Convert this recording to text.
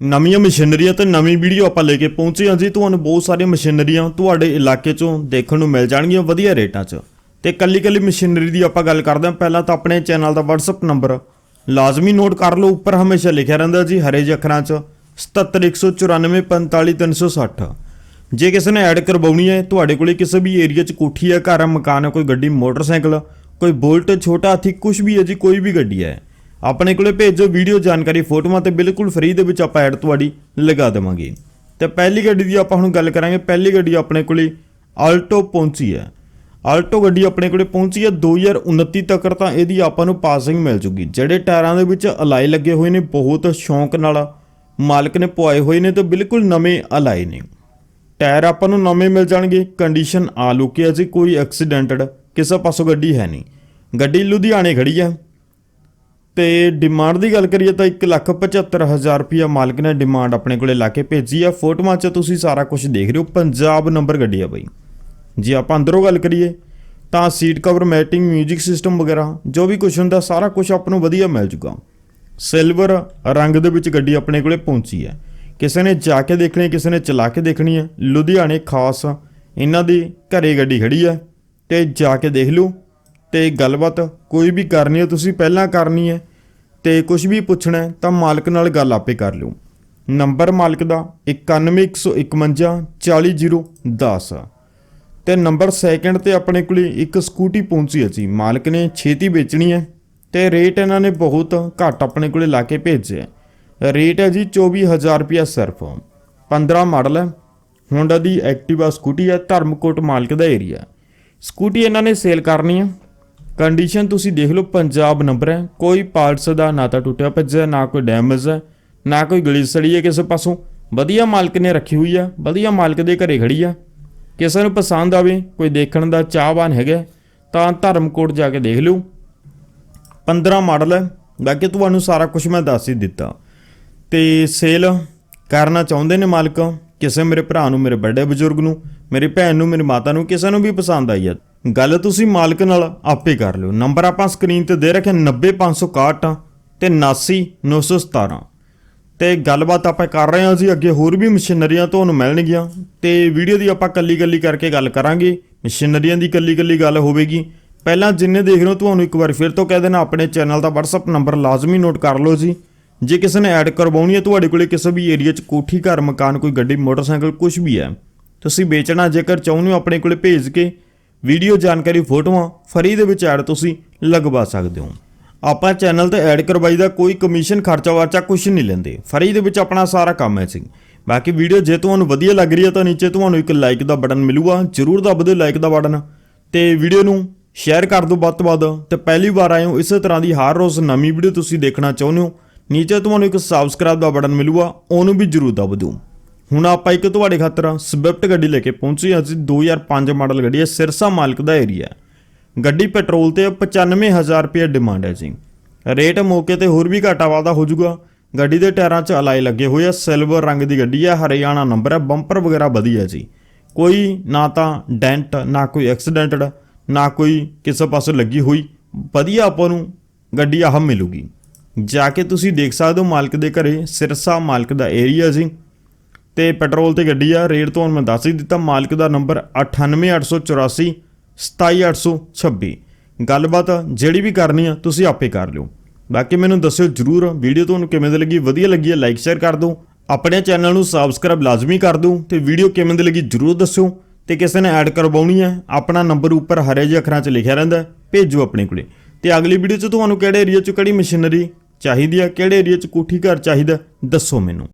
ਨਵੀਆਂ ਮਸ਼ੀਨਰੀਆਂ ਤੇ ਨਵੀਂ ਵੀਡੀਓ ਆਪਾਂ ਲੈ ਕੇ ਪਹੁੰਚੇ ਹਾਂ ਜੀ। ਤੁਹਾਨੂੰ ਬਹੁਤ ਸਾਰੀਆਂ ਮਸ਼ੀਨਰੀਆਂ ਤੁਹਾਡੇ ਇਲਾਕੇ 'ਚੋਂ ਦੇਖਣ ਨੂੰ ਮਿਲ ਜਾਣਗੀਆਂ ਵਧੀਆ ਰੇਟਾਂ 'ਚ। ਤੇ ਕੱਲੀ ਕੱਲੀ ਮਸ਼ੀਨਰੀ ਦੀ ਆਪਾਂ ਗੱਲ ਕਰਦੇ ਹਾਂ। ਪਹਿਲਾਂ ਤਾਂ ਆਪਣੇ ਚੈਨਲ ਦਾ WhatsApp ਨੰਬਰ ਲਾਜ਼ਮੀ ਨੋਟ ਕਰ ਲਓ। ਉੱਪਰ ਹਮੇਸ਼ਾ ਲਿਖਿਆ ਰਹਿੰਦਾ ਜੀ ਹਰੇ ਜਿਹੇ ਅੱਖਰਾਂ 'ਚ 7714945360 ਜੇ ਕਿਸੇ ਨੇ ਐਡ ਕਰਵਾਉਣੀ ਹੈ, ਤੁਹਾਡੇ ਕੋਲੇ ਕਿਸੇ ਵੀ ਏਰੀਆ 'ਚ ਕੋਠੀ ਹੈ, ਘਰ ਹੈ, ਮਕਾਨ ਹੈ, ਕੋਈ ਗੱਡੀ, ਮੋਟਰਸਾਈਕਲ, ਕੋਈ ਬੁਲਟ, ਛੋਟਾ ਹਾਥੀ ਕੁਝ ਵੀ ਹੈ ਜੀ, ਕੋਈ ਵੀ ਗੱਡੀ ਹੈ। ਆਪਣੇ ਕੋਲੇ ਭੇਜੋ ਵੀਡੀਓ ਜਾਣਕਾਰੀ, ਫੋਟੋਆਂ ਤੇ ਬਿਲਕੁਲ ਫ੍ਰੀ ਦੇ ਵਿੱਚ ਆਪਾਂ ਐਡ ਤੁਹਾਡੀ ਲਗਾ ਦੇਵਾਂਗੇ। ਤੇ ਪਹਿਲੀ ਗੱਡੀ ਦੀ ਆਪਾਂ ਹੁਣ ਗੱਲ ਕਰਾਂਗੇ, ਪਹਿਲੀ ਗੱਡੀ ਆਪਣੇ ਕੋਲੇ ਆਲਟੋ ਪਹੁੰਚੀ ਹੈ। ਆਲਟੋ ਗੱਡੀ ਆਪਣੇ ਕੋਲੇ ਪਹੁੰਚੀ ਹੈ 2029 ਤੱਕ ਤਾਂ ਇਹਦੀ ਆਪਾਂ ਨੂੰ ਪਾਸਿੰਗ ਮਿਲ ਜੂਗੀ। ਜਿਹੜੇ ਟਾਇਰਾਂ ਦੇ ਵਿੱਚ ਅਲਾਈ ਲੱਗੇ ਹੋਏ ਨੇ, ਬਹੁਤ ਸ਼ੌਂਕ ਨਾਲ ਮਾਲਕ ਨੇ ਪਵਾਏ ਹੋਏ ਨੇ ਤੇ ਬਿਲਕੁਲ ਨਵੇਂ ਅਲਾਈ ਨੇ। ਟਾਇਰ ਆਪਾਂ ਨੂੰ ਨਵੇਂ ਮਿਲ ਜਾਣਗੇ ਕੰਡੀਸ਼ਨ ਆ ਲੁਕੀ ਹੈ ਕੋਈ ਐਕਸੀਡੈਂਟਡ ਕਿਸੇ ਪਾਸੋਂ ਗੱਡੀ ਹੈ ਨਹੀਂ। ਗੱਡੀ ਲੁਧਿਆਣੇ ਖੜੀ ਹੈ। ਤੇ ਡਿਮਾਂਡ ਦੀ ਗੱਲ ਕਰੀਏ ਤਾਂ 175000 ਰੁਪਿਆ ਮਾਲਕ ਨੇ ਡਿਮਾਂਡ ਆਪਣੇ ਕੋਲੇ ਲਾ ਕੇ ਭੇਜੀ ਆ। ਫੋਟੋਆਂ 'ਚ ਤੁਸੀਂ ਸਾਰਾ ਕੁਝ ਦੇਖ ਰਹੇ ਹੋ। ਪੰਜਾਬ ਨੰਬਰ ਗੱਡੀ ਆ ਬਈ। ਜੇ ਆਪਾਂ ਅੰਦਰੋਂ ਗੱਲ ਕਰੀਏ ਤਾਂ ਸੀਟ ਕਵਰ, ਮੈਟਿੰਗ 뮤직 ਸਿਸਟਮ ਵਗੈਰਾ ਜੋ ਵੀ ਕੁਝ ਹੁੰਦਾ, ਸਾਰਾ ਕੁਝ ਆਪਾਂ ਨੂੰ ਵਧੀਆ ਮਿਲ ਜੂਗਾ ਸਿਲਵਰ ਰੰਗ ਦੇ ਵਿੱਚ ਗੱਡੀ ਆਪਣੇ ਕੋਲੇ ਪਹੁੰਚੀ ਹੈ ਕਿਸੇ ਨੇ ਜਾ ਕੇ ਦੇਖਣੀ, ਕਿਸੇ ਨੇ ਚਲਾ ਕੇ ਦੇਖਣੀ ਹੈ ਲੁਧਿਆਣੇ ਖਾਸ ਇਹਨਾਂ ਦੀ ਘਰੇ ਗੱਡੀ ਖੜੀ ਹੈ ਤੇ ਜਾ ਕੇ ਦੇਖ ਲਓ ਤੇ ਗੱਲਬਾਤ ਕੋਈ ਵੀ ਕਰਨੀ ਹੈ ਤੁਸੀਂ ਪਹਿਲਾਂ ਕਰਨੀ ਹੈ ਤੇ ਕੁਝ ਵੀ ਪੁੱਛਣਾ ਤਾਂ ਮਾਲਕ ਨਾਲ ਗੱਲ ਆਪੇ ਕਰ ਲਿਓ। ਨੰਬਰ ਮਾਲਕ ਦਾ 9151 40010 ਤੇ ਨੰਬਰ ਸੈਕਿੰਡ ਤੇ ਆਪਣੇ ਕੋਲ ਇੱਕ ਸਕੂਟੀ ਪਹੁੰਚੀ ਹੈ ਜੀ। ਮਾਲਕ ਨੇ ਛੇਤੀ ਵੇਚਣੀ ਹੈ ਤੇ ਰੇਟ ਇਹਨਾਂ ਨੇ ਬਹੁਤ ਘੱਟ ਆਪਣੇ ਕੋਲੇ ਲਾ ਕੇ ਭੇਜਿਆ ਰੇਟ ਹੈ ਜੀ 24000 ਰੁਪਿਆ ਸਿਰਫ। 15 ਮਾਡਲ ਹੈ। ਹੋਂਡਾ ਦੀ ਐਕਟਿਵਾ ਸਕੂਟੀ ਹੈ। ਧਰਮਕੋਟ ਮਾਲਕ ਦਾ ਏਰੀਆ ਸਕੂਟੀ ਇਹਨਾਂ ਨੇ ਸੇਲ ਕਰਨੀ ਹੈ। ਕੰਡੀਸ਼ਨ ਤੁਸੀਂ ਦੇਖ ਲਓ, ਪੰਜਾਬ ਨੰਬਰ ਹੈ। ਕੋਈ ਪਾਰਟਸ ਦਾ ਨਾ ਤਾਂ ਟੁੱਟਿਆ ਭੱਜਿਆ, ਨਾ ਕੋਈ ਡੈਮੇਜ ਹੈ, ਨਾ ਕੋਈ ਗਲੀ ਸੜੀ ਹੈ ਕਿਸੇ ਪਾਸੋਂ। ਵਧੀਆ ਮਾਲਕ ਨੇ ਰੱਖੀ ਹੋਈ ਹੈ ਵਧੀਆ ਮਾਲਕ ਦੇ ਘਰੇ ਖੜੀ ਆ। ਕਿਸੇ ਨੂੰ ਪਸੰਦ ਆਵੇ, ਕੋਈ ਦੇਖਣ ਦਾ ਚਾਹਵਾਨ ਹੈਗਾ, ਤਾਂ ਧਰਮਕੋਟ ਜਾ ਕੇ ਦੇਖ ਲਿਓ। 15 ਮਾਡਲ ਹੈ। ਬਾਕੀ ਤੁਹਾਨੂੰ ਸਾਰਾ ਕੁਝ ਮੈਂ ਦੱਸ ਹੀ ਦਿੱਤਾ। ਤੇ ਸੇਲ ਕਰਨਾ ਚਾਹੁੰਦੇ ਨੇ ਮਾਲਕ। ਕਿਸੇ ਮੇਰੇ ਭਰਾ ਨੂੰ, ਮੇਰੇ ਵੱਡੇ ਬਜ਼ੁਰਗ ਨੂੰ, ਮੇਰੀ ਭੈਣ ਨੂੰ, ਮੇਰੀ ਮਾਤਾ ਨੂੰ, ਕਿਸੇ ਨੂੰ ਵੀ ਪਸੰਦ ਆਈ ਹੈ ਗੱਲ ਤੁਸੀਂ ਮਾਲਕ ਨਾਲ ਆਪੇ ਕਰ ਲਿਓ। ਨੰਬਰ ਆਪਾਂ ਸਕਰੀਨ ਤੇ ਦੇ ਰੱਖਿਆ 90561 ਤੇ 89917 ਤੇ ਗੱਲਬਾਤ ਆਪਾਂ ਕਰ ਰਹੇ ਹਾਂ ਜੀ, ਅੱਗੇ ਹੋਰ ਵੀ ਮਸ਼ੀਨਰੀਆਂ ਤੁਹਾਨੂੰ ਮਿਲਣਗੀਆਂ। ਤੇ ਵੀਡੀਓ ਦੀ ਆਪਾਂ ਕੱਲੀ ਕੱਲੀ ਕਰਕੇ ਗੱਲ ਕਰਾਂਗੇ। ਮਸ਼ੀਨਰੀਆਂ ਦੀ ਕੱਲੀ ਕੱਲੀ ਗੱਲ ਹੋਵੇਗੀ। ਪਹਿਲਾਂ ਜਿੰਨੇ ਦੇਖ ਰਹੇ ਹੋ, ਤੁਹਾਨੂੰ ਇੱਕ ਵਾਰ ਫਿਰ ਤੋਂ ਕਹਿ ਦੇਣਾ, ਆਪਣੇ ਚੈਨਲ ਦਾ WhatsApp ਨੰਬਰ ਲਾਜ਼ਮੀ ਨੋਟ ਕਰ ਲਓ ਜੀ। ਜੇ ਕਿਸੇ ਨੇ ਐਡ ਕਰਵਾਉਣੀ ਹੈ, ਤੁਹਾਡੇ ਕੋਲੇ ਕਿਸੇ ਵੀ ਏਰੀਆ 'ਚ ਕੋਠੀ, ਘਰ, ਮਕਾਨ, ਕੋਈ ਗੱਡੀ, ਮੋਟਰਸਾਈਕਲ ਕੁਝ ਵੀ ਹੈ, ਤੁਸੀਂ ਵੇਚਣਾ, ਜੇਕਰ ਚਾਹੁੰਦੇ ਹੋ ਆਪਣੇ ਕੋਲੇ ਭੇਜ ਕੇ ਵੀਡੀਓ ਜਾਣਕਾਰੀ ਫੋਟੋਆਂ ਫਰੀ ਦੇ ਵਿੱਚ ਐਡ ਤੁਸੀਂ ਲਗਵਾ ਸਕਦੇ ਹੋ। ਆਪਾਂ ਚੈਨਲ ਤੇ ਐਡ ਕਰਵਾਈ ਦਾ ਕੋਈ ਕਮਿਸ਼ਨ, ਖਰਚਾ ਵਰਚਾ ਕੁਝ ਨਹੀਂ ਲੈਂਦੇ। ਫਰੀ ਦੇ ਵਿੱਚ ਆਪਣਾ ਸਾਰਾ ਕੰਮ ਹੈ ਸੀ ਬਾਕੀ ਵੀਡੀਓ ਜੇ ਤੁਹਾਨੂੰ ਵਧੀਆ ਲੱਗ ਰਹੀ ਹੈ ਤਾਂ ਨੀਚੇ ਤੁਹਾਨੂੰ ਇੱਕ ਲਾਈਕ ਦਾ ਬਟਨ ਮਿਲੂਗਾ। ਜਰੂਰ ਦੱਬ ਦਿਓ ਲਾਈਕ ਦਾ ਬਟਨ। ਤੇ ਵੀਡੀਓ ਨੂੰ ਸ਼ੇਅਰ ਕਰ ਦਿਓ ਵੱਧ ਤੋਂ ਵੱਧ। ਤੇ ਪਹਿਲੀ ਵਾਰ ਆਏ ਹੋ, ਇਸੇ ਤਰ੍ਹਾਂ ਦੀ ਹਰ ਰੋਜ਼ ਨਵੀਂ ਵੀਡੀਓ ਤੁਸੀਂ ਦੇਖਣਾ ਚਾਹੁੰਦੇ ਹੋ, ਨੀਚੇ ਤੁਹਾਨੂੰ ਇੱਕ ਸਬਸਕ੍ਰਾਈਬ ਦਾ ਬਟਨ ਮਿਲੂਗਾ, ਉਹਨੂੰ ਵੀ ਜਰੂਰ ਦੱਬ ਦਿਓ। ਹੁਣ ਆਪਾਂ ਇੱਕ ਤੁਹਾਡੇ ਖਾਤਰ ਸਵਿਫਟ ਗੱਡੀ ਲੈ ਕੇ ਪਹੁੰਚੇ ਹਾਂ। ਅਸੀਂ 2005 ਮਾਡਲ ਗੱਡੀ ਹੈ, ਸਿਰਸਾ ਮਾਲਕ ਦਾ ਏਰੀਆ ਗੱਡੀ ਪੈਟਰੋਲ ਤੇ 95000 ਰੁਪਏ ਡਿਮਾਂਡ ਹੈ ਜੀ। ਰੇਟ ਮੌਕੇ ਤੇ ਹੋਰ ਵੀ ਘਾਟਾ ਵਾਧਾ ਹੋ ਜਾਊਗਾ। ਗੱਡੀ ਦੇ ਟਾਇਰਾਂ 'ਚ ਅਲਾਈ ਲੱਗੇ ਹੋਏ ਆ, ਸਿਲਵਰ ਰੰਗ ਦੀ ਗੱਡੀ ਹੈ ਹਰਿਆਣਾ ਨੰਬਰ ਹੈ ਬੰਪਰ ਵਗੈਰਾ ਵਧੀਆ ਜੀ। ਕੋਈ ਨਾ ਤਾਂ ਡੈਂਟ, ਨਾ ਕੋਈ ਐਕਸੀਡੈਂਟਡ, ਨਾ ਕੋਈ ਕਿਸੇ ਪਾਸੇ ਲੱਗੀ ਹੋਈ। ਵਧੀਆ ਆਪਾਂ ਨੂੰ ਗੱਡੀ ਆਹ ਮਿਲੂਗੀ। ਜਾ ਕੇ ਤੁਸੀਂ ਦੇਖ ਸਕਦੇ ਹੋ ਮਾਲਕ ਦੇ ਘਰੇ ਸਿਰਸਾ ਮਾਲਕ ਦਾ ਏਰੀਆ ਜੀ। ਤੇ ਪੈਟਰੋਲ ਤੇ ਗੱਡੀ ਆ, ਰੇਟ ਤੁਹਾਨੂੰ ਮੈਂ ਦੱਸ ਹੀ ਦਿੱਤਾ, ਮਾਲਕ ਦਾ ਨੰਬਰ 98884 27826 ਗੱਲਬਾਤ ਜਿਹੜੀ ਵੀ ਕਰਨੀ ਆ, ਤੁਸੀਂ ਆਪੇ ਕਰ ਲਿਓ। ਬਾਕੀ ਮੈਨੂੰ ਦੱਸਿਓ ਜਰੂਰ, ਵੀਡੀਓ ਤੁਹਾਨੂੰ ਕਿਵੇਂ ਦੀ ਲੱਗੀ? ਵਧੀਆ ਲੱਗੀ ਹੈ ਲਾਈਕ, ਸ਼ੇਅਰ ਕਰ ਦਿਓ। ਆਪਣੇ ਚੈਨਲ ਨੂੰ ਸਬਸਕ੍ਰਾਈਬ ਲਾਜ਼ਮੀ ਕਰ ਦਿਓ, ਤੇ ਵੀਡੀਓ ਕਿਵੇਂ ਦੀ ਲੱਗੀ ਜਰੂਰ ਦੱਸਿਓ। ਤੇ ਕਿਸੇ ਨੇ ਐਡ ਕਰਵਾਉਣੀ ਹੈ ਆਪਣਾ ਨੰਬਰ ਉੱਪਰ ਹਰੇ ਜਿਹੇ ਅੱਖਰਾਂ 'ਚ ਲਿਖਿਆ ਰਹਿੰਦਾ ਭੇਜੋ ਆਪਣੇ ਕੋਲੇ। ਤੇ ਅਗਲੀ ਵੀਡੀਓ 'ਚ ਤੁਹਾਨੂੰ ਕਿਹੜੇ ਏਰੀਆ 'ਚ ਕਿਹੜੀ ਮਸ਼ੀਨਰੀ ਚਾਹੀਦੀ ਹੈ ਕਿਹੜੇ ਏਰੀਆ 'ਚ ਕੋਠੀ ਘਰ ਚਾਹੀਦਾ, ਦੱਸੋ ਮੈਨੂੰ।